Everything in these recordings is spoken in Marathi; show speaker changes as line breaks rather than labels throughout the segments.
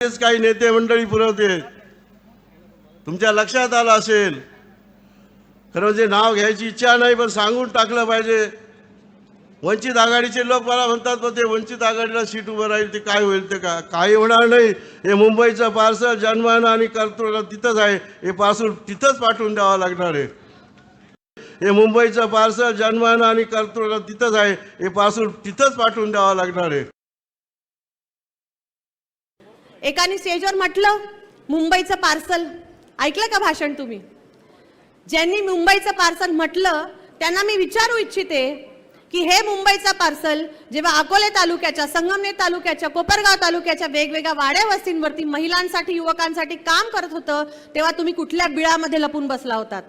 तेच काही नेते मंडळी पुरवते तुमच्या लक्षात आलं असेल. खरं म्हणजे नाव घ्यायची इच्छा नाही पण सांगून टाकलं पाहिजे. वंचित आघाडीचे लोक मला म्हणतात पण ते वंचित आघाडीला सीट उभं राहील ते काय होईल ते का काही होणार नाही. हे मुंबईचं पार्सल जन्मानं आणि कर्तृत्व तिथंच आहे. हे पार्सल तिथंच पाठवून द्यावं लागणार आहे. हे मुंबईचं पार्सल जन्मानं आणि कर्तृत्व तिथंच आहे. हे पार्सल तिथंच पाठवून द्यावं लागणार आहे.
एकाने स्टेजवर म्हटलं मुंबईचं पार्सल. ऐकलं का भाषण तुम्ही? ज्यांनी मुंबईचं पार्सल म्हटलं त्यांना मी विचारू इच्छिते की हे मुंबईचं पार्सल जेव्हा अकोले तालुक्याच्या संगमनेर तालुक्याच्या कोपरगाव तालुक्याच्या वेगवेगळ्या वाड्या वस्तींवरती महिलांसाठी युवकांसाठी काम करत होतं तेव्हा तुम्ही कुठल्या बिळामध्ये लपून बसला होतात?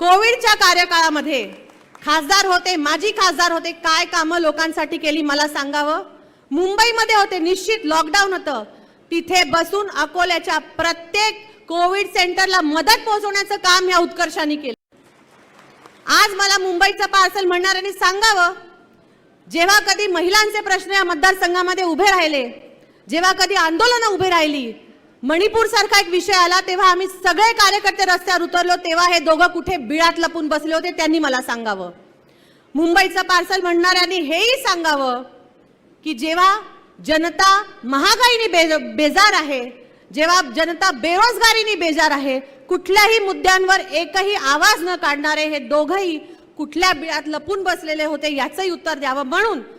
कोविडच्या कार्यकाळामध्ये खासदार होते माजी खासदार होते काय कामं लोकांसाठी केली मला सांगावं? मुंबईमध्ये होते निश्चित लॉकडाऊन होतं. तिथे बसून अकोल्याच्या प्रत्येक कोविड सेंटरला मदत पोहोचवण्याचं काम या उत्कर्षाने केलं. आज मला मुंबईचं पार्सल म्हणणाऱ्यांनी सांगावं जेव्हा कधी महिलांचे प्रश्न या मतदारसंघामध्ये उभे राहिले जेव्हा कधी आंदोलनं उभे राहिली मणिपूर सारखा एक विषय आला तेव्हा आम्ही सगळे कार्यकर्ते रस्त्यावर उतरलो तेव्हा हे दोघं कुठे बिळात लपून बसले होते त्यांनी मला सांगावं. मुंबईचं पार्सल म्हणणाऱ्यांनी हेही सांगावं की जेव्हा जनता महागाईने बे बेजार आहे. जेव्हा जनता बेरोजगारीने बेजार आहे कुठल्याही मुद्द्यांवर एकही आवाज न काढणारे हे दोघही कुठल्या बिळात लपून बसलेले होते याचंही उत्तर द्यावं म्हणून